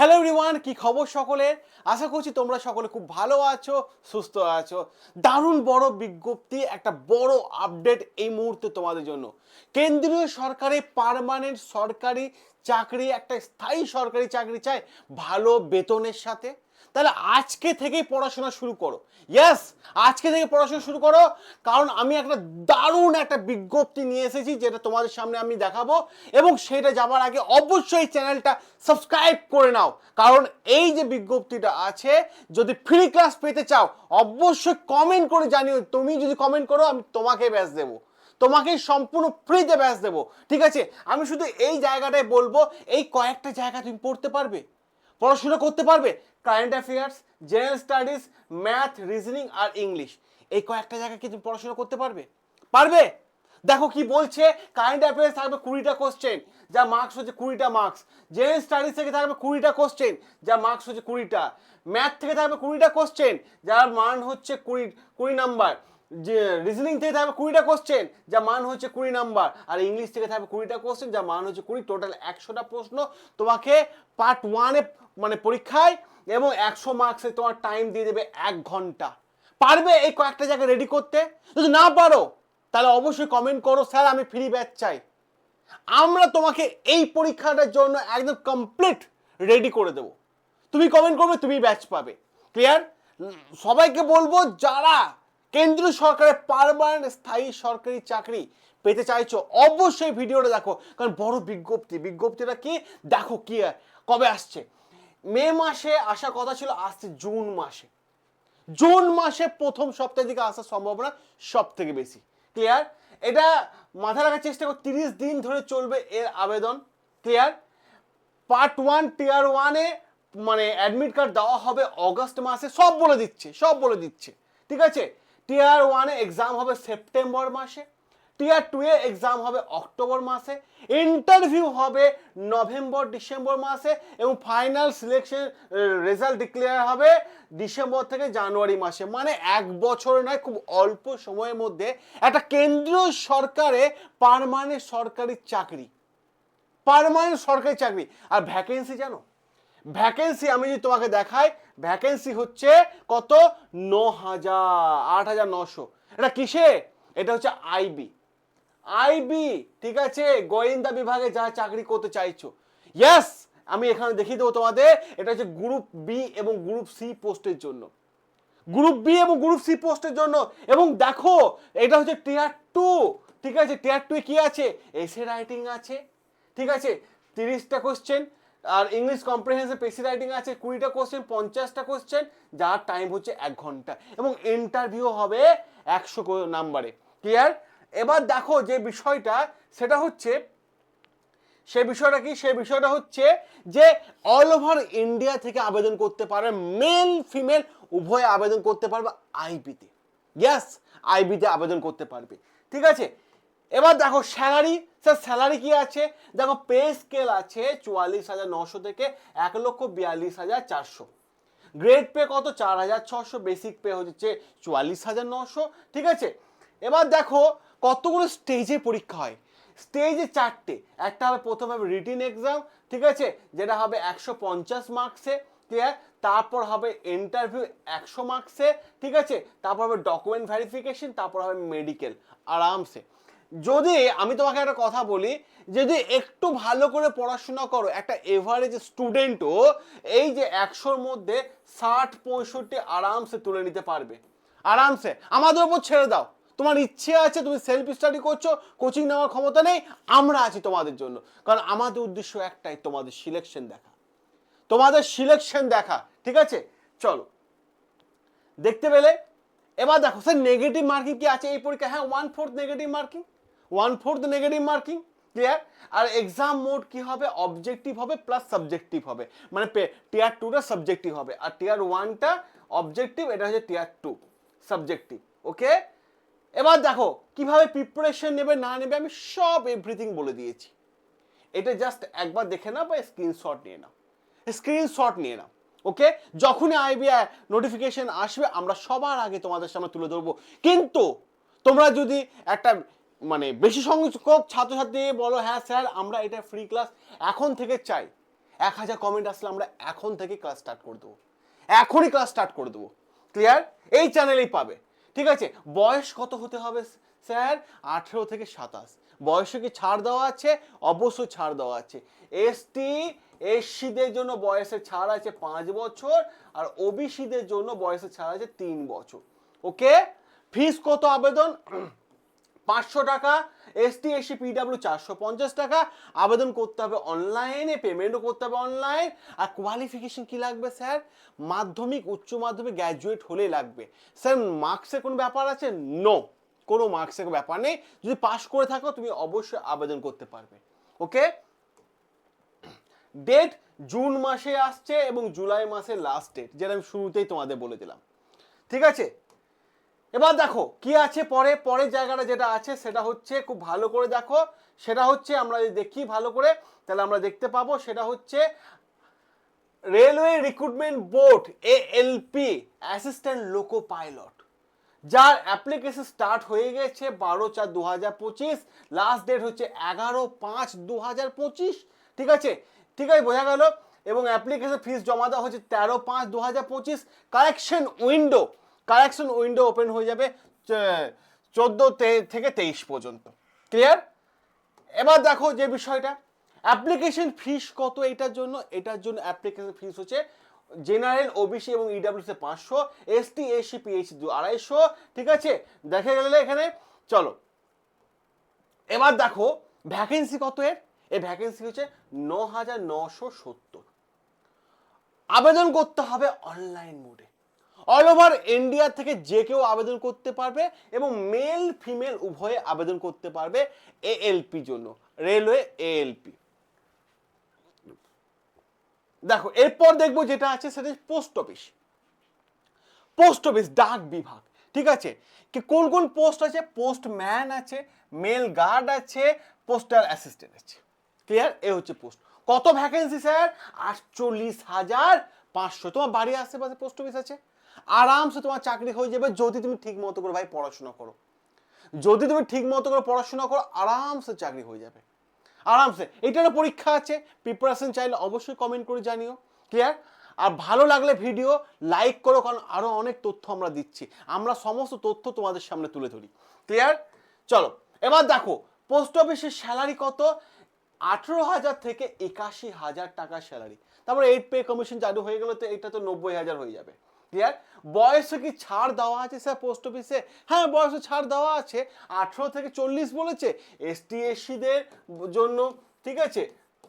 Hello everyone কি খবর সকলের? আশা করছি তোমরা সকলে খুব ভালো আছো, সুস্থ আছো। দারুণ বড় বিজ্ঞপ্তি, একটা বড় আপডেট এই মুহূর্তে তোমাদের জন্য। কেন্দ্রীয় সরকারে পারমানেন্ট সরকারি চাকরি, একটা স্থায়ী সরকারি চাকরি চায় ভালো বেতনের সাথে। তাহলে আজকে থেকেই পড়াশোনা শুরু করো। ইয়াস আজকে থেকে পড়াশোনা শুরু করো। কারণ আমি একটা দারুণ একটা বিজ্ঞপ্তি নিয়ে এসেছি, যেটা তোমাদের সামনে আমি দেখাবো। এবং সেটা যাবার আগে অবশ্যই চ্যানেলটা সাবস্ক্রাইব করে নাও। কারণ এই যে বিজ্ঞপ্তিটা আছে, যদি ফ্রি ক্লাস পেতে চাও, অবশ্যই কমেন্ট করে জানিও। তুমি যদি কমেন্ট করো, আমি তোমাকে ব্যাস দেবো। তোমাকে সম্পূর্ণ ফ্রিতে ব্যাস দেবো। ঠিক আছে? আমি শুধু এই জায়গাটায় বলব, এই কয়েকটা জায়গা তুমি পড়তে পারবে। পড়াশোনা করতে পারবে? Current affairs general studies math reasoning আর ইংলিশ এই কয়েকটা জায়গায় কি তুমি পড়াশোনা করতে পারবে? পারবে? দেখো কি বলছে কারেন্ট অ্যাফেয়ার্স থাকবে কুড়িটা কোশ্চেন যা মার্কস হচ্ছে কুড়িটা মার্কস জেনারেল স্টাডিজ থেকে থাকবে কুড়িটা কোশ্চেন যা মার্কস হচ্ছে কুড়িটা. ম্যাথ থেকে থাকবে কুড়িটা কোশ্চেন যার মান হচ্ছে কুড়ি কুড়ি নাম্বার যে রিজনিং থেকে থাকবে কুড়িটা কোশ্চেন যা মান হচ্ছে কুড়ি নাম্বার আর ইংলিশ থেকে থাকবে কুড়িটা কোশ্চেন যা মান হচ্ছে কুড়ি টোটাল একশোটা প্রশ্ন তোমাকে পার্ট ওয়ানে মানে পরীক্ষায় এবং একশো মার্কসে তোমার টাইম দিয়ে দেবে এক ঘণ্টা। পারবে এই কয়েকটা জায়গায় রেডি করতে? যদি না পারো, তাহলে অবশ্যই কমেন্ট করো, স্যার আমি ফ্রি ব্যাচ চাই। আমরা তোমাকে এই পরীক্ষাটার জন্য একদম কমপ্লিট রেডি করে দেবো। তুমি কমেন্ট করবে, তুমি ব্যাচ পাবে। ক্লিয়ার সবাইকে বলব, যারা কেন্দ্রীয় সরকারের পারমানেন্ট স্থায়ী সরকারি চাকরি পেতে চাইছো, অবশ্যই ভিডিওটা দেখো। কারণ বড় বিজ্ঞপ্তি। বিজ্ঞপ্তিটা কি? দেখো কি, কবে আসছে। মে মাসে আসার কথা ছিল আসছে জুন মাসে। জুন মাসে প্রথম সপ্তাহের দিকে আসার সম্ভাবনা সব থেকে বেশি। ক্লিয়ার? এটা মাথা রাখার চেষ্টা করো, তিরিশ দিন ধরে চলবে এর আবেদন। ক্লিয়ার? পার্ট ওয়ান, টিয়ার ওয়ানে মানে অ্যাডমিট কার্ড দেওয়া হবে অগস্ট মাসে, সব বলে দিচ্ছে, সব বলে দিচ্ছে। ঠিক আছে? টিয়ার ওয়ানে এক্সাম হবে সেপ্টেম্বর মাসে। টিয়ার টু এ এক্সাম হবে অক্টোবর মাসে ইন্টারভিউ হবে নভেম্বর ডিসেম্বর মাসে এবং ফাইনাল সিলেকশন রেজাল্ট ডিক্লেয়ার হবে ডিসেম্বর থেকে জানুয়ারি মাসে। মানে এক বছর নয়, খুব অল্প সময়ের মধ্যে একটা কেন্দ্রীয় সরকারে পারমানেন্ট সরকারি চাকরি। পারমানেন্ট সরকারি চাকরি। আর ভ্যাকেন্সি জানো? ভ্যাকেন্সি আমি যদি তোমাকে দেখাই ভ্যাকেন্সি হচ্ছে কত? ন হাজার আট হাজার নশো। এটা কিসে? এটা হচ্ছে আইবি আইবি, ঠিক আছে? গোয়েন্দা বিভাগে যা চাকরি করতে চাইছো। ইয়াস আমি এখানে দেখিয়ে দেবো তোমাদের, এটা হচ্ছে গ্রুপ বি এবং গ্রুপ সি পোস্টের জন্য। গ্রুপ বি এবং গ্রুপ সি পোস্টের জন্য। এবং দেখো, এটা হচ্ছে টিয়ার টু ঠিক আছে? টিয়ার টু কি আছে? এসে রাইটিং আছে, ঠিক আছে? তিরিশটা কোশ্চেন আর ইংলিশ কম্প্রিহেন্সিভ পেসি রাইটিং আছে, কুড়িটা কোশ্চেন পঞ্চাশটা কোশ্চেন যার টাইম হচ্ছে এক ঘণ্টা। এবং ইন্টারভিউ হবে একশো নাম্বারে ক্লিয়ার এবার দেখো যে বিষয়টা, সেটা হচ্ছে, সে বিষয়টা কি? সে বিষয়টা হচ্ছে যে অল ওভার ইন্ডিয়া থেকে আবেদন করতে পারে মেল ফিমেল উভয়ে আবেদন করতে পারবে আইবিতে ইয়াস আইবিতে আবেদন করতে পারবে। ঠিক আছে? এবার দেখো স্যালারি স্যার স্যালারি কি আছে? দেখো পে স্কেল আছে চুয়াল্লিশ হাজার নশো থেকে এক লক্ষ বিয়াল্লিশ হাজার চারশো। গ্রেড পে কত? চার হাজার ছশো। বেসিক পে হচ্ছে চুয়াল্লিশ হাজার নশো। ঠিক আছে? এবার দেখো কতগুলো স্টেজে পরীক্ষা হয়? স্টেজে চারটে। একটা হবে প্রথম হবে রিটিন এক্সাম ঠিক আছে? যেটা হবে একশো পঞ্চাশ মার্কসে ক্লিয়ার তারপর হবে ইন্টারভিউ একশো মার্কসে ঠিক আছে? তারপর হবে ডকুমেন্ট ভেরিফিকেশন তারপর হবে মেডিকেল আরামসে। যদি আমি তোমাকে একটা কথা বলি, যদি একটু ভালো করে পড়াশোনা করো, একটা এভারেজ স্টুডেন্টও এই যে একশোর মধ্যে ষাট, পঁয়ষট্টি আরামসে তুলে নিতে পারবে। আরামসে। আমাদের ওপর ছেড়ে দাও। তোমার ইচ্ছে আছে, তুমি সেলফ স্টাডি করছ কোচিং নেওয়ার ক্ষমতা নেই, আমরা আছি তোমাদের জন্য। কারণ আমাদের উদ্দেশ্য একটাই, তোমাদের সিলেকশন দেখা। তোমাদের সিলেকশন দেখা, ঠিক আছে? চলো। দেখতে পেলে? এবার দেখো স্যার নেগেটিভ মার্কিং কি আছে এই পরীক্ষা হ্যাঁ one fourth negative marking one fourth negative marking clear আর এক্সাম মোড কি হবে? অবজেক্টিভ হবে প্লাস সাবজেক্টিভ হবে। মানে টিয়ার টুটা সাবজেক্টিভ হবে। আর টিয়ার ওয়ানটা অবজেক্টিভ এটা হচ্ছে টিয়ার টু সাবজেক্টিভ ওকে এবার দেখো, কীভাবে প্রিপারেশন নেবে, না নেবে, আমি সব এভরিথিং বলে দিয়েছি। এটা জাস্ট একবার দেখে নাও বা স্ক্রিনশট নিয়ে নাও। স্ক্রিনশট নিয়ে নাও ওকে যখনই আইবিআই নোটিফিকেশন আসবে, আমরা সবার আগে তোমাদের সামনে তুলে ধরবো। কিন্তু তোমরা যদি একটা মানে বেশি সংখ্যক ছাত্রছাত্রী বলো হ্যাঁ স্যার, আমরা এটা ফ্রি ক্লাস এখন থেকে চাই। এক হাজার কমেন্ট আসলে আমরা এখন থেকে ক্লাস স্টার্ট করে দেবো। এখনই ক্লাস স্টার্ট করে দেবো। ক্লিয়ার এই চ্যানেলেই পাবে। ঠিক আছে, বয়স কত হতে হবে স্যার? আঠেরো থেকে সাতাশ। বয়সে কি ছাড় দেওয়া আছে? অবশ্যই ছাড় দেওয়া আছে। এসটি এসসিদের জন্য বয়সের ছাড় আছে পাঁচ বছর আর ওবিসিদের জন্য বয়সের ছাড় আছে তিন বছর। ওকে? ফিস কত আবেদন? পাঁচশো টাকা এসটি এসসি পিডাব্লিউ চারশো পঞ্চাশ টাকা। আবেদন করতে হবে অনলাইনে পেমেন্টও করতে হবে অনলাইন আর কোয়ালিফিকেশন কি লাগবে স্যার মাধ্যমিক, উচ্চ মাধ্যমিক গ্র্যাজুয়েট হলেই লাগবে। স্যার মার্কসের কোনো ব্যাপার আছে? নো কোনো মার্কসের ব্যাপার নেই। যদি পাশ করে থাকো, তুমি অবশ্যই আবেদন করতে পারবে। ওকে ডেট জুন মাসে আসছে এবং জুলাই মাসের লাস্ট ডেট যেটা আমি শুরুতেই তোমাদের বলে দিলাম। ঠিক আছে? এবার দেখো, কি আছে পরে? পরের জায়গাটা যেটা আছে, সেটা হচ্ছে খুব ভালো করে দেখো। সেটা হচ্ছে আমরা যদি দেখি ভালো করে, তাহলে আমরা দেখতে পাবো, সেটা হচ্ছে railway recruitment board ALP assistant loco pilot. যার অ্যাপ্লিকেশন স্টার্ট হয়ে গেছে বারো চার দু হাজার পঁচিশ, লাস্ট ডেট হচ্ছে এগারো পাঁচ দু হাজার পঁচিশ। ঠিক আছে? ঠিক আছে, বোঝা গেল? এবং অ্যাপ্লিকেশন ফিস জমা দেওয়া হচ্ছে তেরো পাঁচ দু হাজার পঁচিশ। Collection window correction window open হয়ে যাবে চোদ্দ থেকে তেইশ পর্যন্ত। ক্লিয়ার এবার দেখো যে বিষয়টা। অ্যাপ্লিকেশন ফিস কত এটার জন্য? এটার জন্য অ্যাপ্লিকেশন ফিস হচ্ছে জেনারেল ওবিসি এবং ইডাব্লিউসি পাঁচশো এসটি এসসি পিএইচডি দু আড়াইশো, ঠিক আছে? দেখে গেলে এখানে, চলো। এবার দেখো ভ্যাকেন্সি কত এর? এই ভ্যাকেন্সি হচ্ছে ন হাজার নশো সত্তর। আবেদন করতে হবে অনলাইন মোডে অল ওভার ইন্ডিয়া থেকে যে কেউ আবেদন করতে পারবে এবং মেল ফিমেল উভয়ে আবেদন করতে পারবে এএলপি জন্য রেলওয়ে এএলপি দেখো, এরপর দেখব যেটা আছে সেটা পোস্ট অফিস পোস্ট অফিস ডাক বিভাগ, ঠিক আছে? কি, কোন কোন পোস্ট আছে? পোস্টম্যান আছে মেল গার্ড আছে পোস্টাল অ্যাসিস্ট্যান্ট আছে। ক্লিয়ার এ হচ্ছে পোস্ট কত ভ্যাকেন্সি স্যার আটচল্লিশ হাজার পাঁচশো। তোমার বাড়ির আশেপাশে পোস্ট অফিস আছে? আরামসে তোমার চাকরি হয়ে যাবে যদি তুমি ঠিক মতো করে ভাই পড়াশোনা করো। যদি তুমি ঠিক মতো করে পড়াশোনা করো, আরামসে চাকরি হয়ে যাবে। আরামসে। এইটারও পরীক্ষা আছে। প্রিপারেশন চাইলে অবশ্যই কমেন্ট করে জানিও। ক্লিয়ার আর ভালো লাগলে ভিডিও লাইক করো, কারণ আরও অনেক তথ্য আমরা দিচ্ছি। আমরা সমস্ত তথ্য তোমাদের সামনে তুলে ধরি। ক্লিয়ার চলো, এবার দেখো পোস্ট অফিসের স্যালারি কত? আঠেরো হাজার থেকে একাশি হাজার টাকা স্যালারি তারপরে এইট পে কমিশন চালু হয়ে গেলে তো এটা তো নব্বই হাজার হয়ে যাবে। ক্লিয়ার? বয়সে কি ছাড় দেওয়া আছে স্যার পোস্ট অফিসে? হ্যাঁ বয়সে ছাড় দেওয়া আছে। আঠেরো থেকে চল্লিশ বলেছে এসটি, এসসিদের জন্য, ঠিক আছে?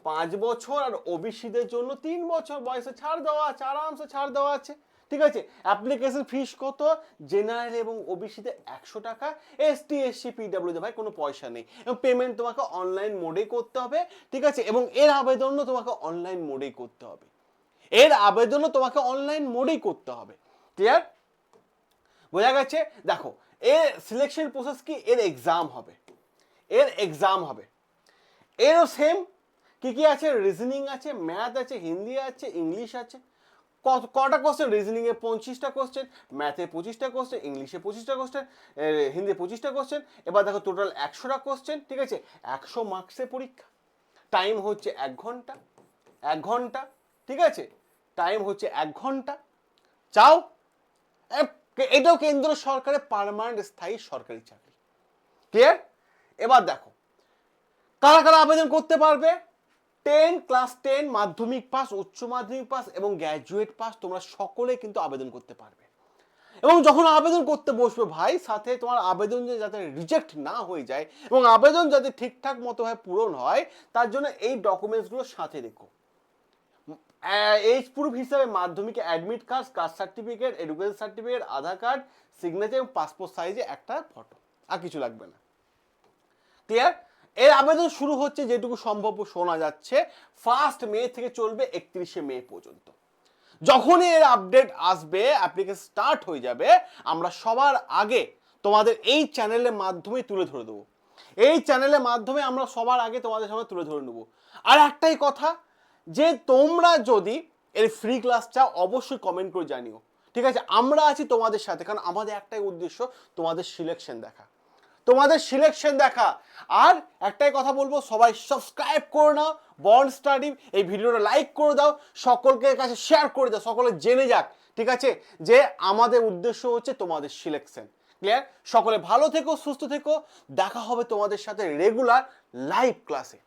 পাঁচ বছর আর ওবিসিদের জন্য তিন বছর বয়সে ছাড় দেওয়া আছে, আরামসে ছাড় দেওয়া আছে, ঠিক আছে? অ্যাপ্লিকেশন ফিস কত? জেনারেল এবং ওবিসিতে একশো টাকা, এসটি, এসসি পিডাব্লিউতে ভাই কোনো পয়সা নেই। এবং পেমেন্ট তোমাকে অনলাইন মোডেই করতে হবে, ঠিক আছে? এবং এর আবেদনও তোমাকে অনলাইন মোডেই করতে হবে। এর আবেদনও তোমাকে অনলাইন মোডেই করতে হবে। ক্লিয়ার বোঝা গেছে? দেখো এর সিলেকশন প্রসেস কি? এর এক্সাম হবে। এর এক্সাম হবে। এরও সেম কি কি আছে? রিজনিং আছে ম্যাথ আছে হিন্দি আছে ইংলিশ আছে। কত কটা কোশ্চেন রিজনিংয়ে পঁচিশটা কোশ্চেন ম্যাথে পঁচিশটা কোশ্চেন ইংলিশে পঁচিশটা কোশ্চেন হিন্দি পঁচিশটা কোশ্চেন এবার দেখো টোটাল একশোটা কোশ্চেন ঠিক আছে? একশো মার্কসের পরীক্ষা। টাইম হচ্ছে এক ঘণ্টা। এক ঘণ্টা, ঠিক আছে? টাইম হচ্ছে এক ঘণ্টা। চাও? এটাও কেন্দ্র সরকারের পার্মানেন্ট স্থায়ী সরকারি চাকরি। ক্লিয়ার এবার দেখো, কারা কারা আবেদন করতে পারবে? টেন ক্লাস টেন মাধ্যমিক পাস উচ্চ মাধ্যমিক পাস এবং গ্র্যাজুয়েট পাস তোমরা সকলে কিন্তু আবেদন করতে পারবে। এবং যখন আবেদন করতে বসবে ভাই, সাথে তোমার আবেদন যাতে রিজেক্ট না হয়ে যায় এবং আবেদন যাতে ঠিকঠাক মতোভাবে পূরণ হয়, তার জন্য এই ডকুমেন্টসগুলো সাথে রেখো। এইজ প্রুফ হিসাবে মাধ্যমিকে admit card caste certificate education certificate Aadhaar card signature এবং পাসপোর্ট সাইজে একটা ফটো আর কিছু লাগবে না। ক্লিয়ার এর আবেদন শুরু হচ্ছে যেটুকু সম্ভব শোনা যাচ্ছে ফার্স্ট মে থেকে চলবে একত্রিশে মে পর্যন্ত। যখনই এর আপডেট আসবে অ্যাপ্লিকেশন স্টার্ট হয়ে যাবে, আমরা সবার আগে তোমাদের এই চ্যানেলের মাধ্যমে তুলে ধরে দেবো। এই চ্যানেলের মাধ্যমে আমরা সবার আগে তোমাদের সামনে তুলে ধরে নেব। আর একটাই কথা যে তোমরা যদি এর ফ্রি ক্লাস চাও অবশ্যই কমেন্ট করে জানিও। ঠিক আছে? আমরা আছি তোমাদের সাথে, কারণ আমাদের একটাই উদ্দেশ্য তোমাদের সিলেকশন দেখা। তোমাদের সিলেকশন দেখা। আর একটাই কথা বলব, সবাই সাবস্ক্রাইব করে নাও বন্ড স্টাডি এই ভিডিওটা লাইক করে দাও, সকলকে কাছে শেয়ার করে দাও, সকলে জেনে যাক, ঠিক আছে? যে আমাদের উদ্দেশ্য হচ্ছে তোমাদের সিলেকশন ক্লিয়ার সকলে ভালো থেকো, সুস্থ থেকো, দেখা হবে তোমাদের সাথে রেগুলার লাইভ ক্লাসে